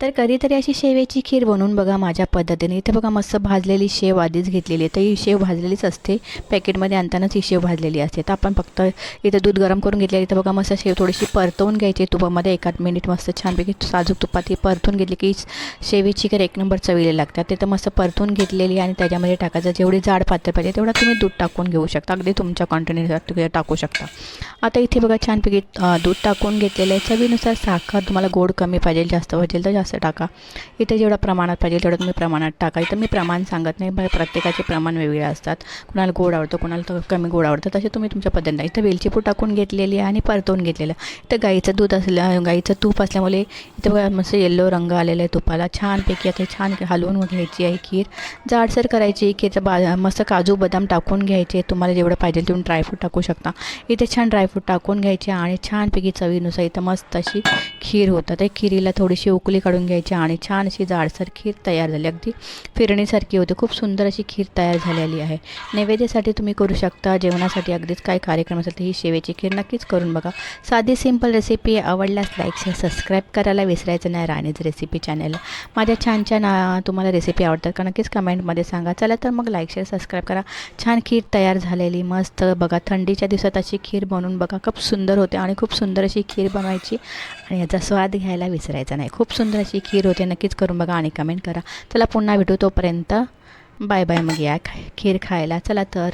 तर कधीतरी अशी शेवेची खीर बनवून बघा माझ्या पद्धतीने. इथे बघा मस्त भाजलेली शेव आधीच घेतलेली आहे. तर ही शेव भाजलेलीच असते. पॅकेटमध्ये आणतानाच ही शेव भाजलेली असते. तर आपण फक्त इथं दूध गरम करून घेतलेली इथं बघा मस्त शेव थोडीशी परतवून घ्यायची तुपामध्ये. एकाच मिनिट मस्त छानपैकी साजूक तुपात ही परतून घेतली की शेवेची खीर एक नंबर चवीला लागतात. तिथं मस्त परतून घेतलेली आणि त्याच्यामध्ये टाकायचं जेवढी जाड पातळ पाहिजे तेवढा तुम्ही दूध टाकून घेऊ शकता. अगदी तुमच्या क्वांटिटीनुसार टाकू शकता. आता इथे बघा छानपैकी दूध टाकून घेतलेलं आहे. चवीनुसार साखर तुम्हाला गोड कमी पाहिजे जास्त पाहिजे. तर जास्त टाका. इथे जेवढं प्रमाणात पाहिजे तेवढं तुम्ही प्रमाणात टाका. इथं मी प्रमाण सांगत नाही पण प्रत्येकाचे प्रमाण वेगळे असतात. कुणाला गोड आवडतं कुणाला तर कमी गोड आवडतं तसे तुम्ही तुमच्या पद्धतीने. इथं वेलची पूड टाकून घेतलेली आहे आणि परतवून घेतलेलं इथं गाईचं दूध असलं गाईचं तूप असल्यामुळे इथं बघा मस्त येल्लो रंग आलेला आहे तुपाला. छानपैकी आता छान हलवून घ्यायची आहे खीर. जाडसर करायची खीरचं बा मस्त काजू बदाम टाकून घ्यायचे तुम्हाला जेवढं पाहिजे तुम्ही ड्रायफ्रूट टाकू शकता. इथे छान ड्रायफ्रूट टाकून घ्यायचे आणि छानपैकी चवीनुसार इथं मस्त अशी खीर होतं त्या खिरीला थोडीशी उकली काढून घ्यायची आणि छान अशी जाडसर खीर तयार झाली. अगदी फिरणीसारखी होते. खूप सुंदर अशी खीर तयार झालेली आहे. नैवेद्यासाठी तुम्ही करू शकता. जेवणासाठी अगदीच काय कार्यक्रम असेल तर ही शेवेची खीर नक्कीच करून बघा. साधी सिंपल रेसिपी आवडल्यास लाईक शेअर सबस्क्राईब करायला विसरायचं नाही. राणीज रेसिपी चॅनल माझ्या छान छान तुम्हाला रेसिपी आवडतात का नक्कीच कमेंटमध्ये सांगा. चला तर मग लाईक शेअर सबस्क्राईब करा. छान खीर तयार झालेली मस्त. बघा थंडीच्या दिवसात अशी खीर बनवून बघा. खूप सुंदर होते आणि खूप सुंदर अशी खीर बनवायची आणि याचा स्वाद घ्यायला विसरायचा नाही. खूप सुंदर कशी खीर होते नक्कीच करून बघा आणि कमेंट करा. चला पुन्हा भेटू तोपर्यंत. बाय बाय मग या खीर खायला. चला तर.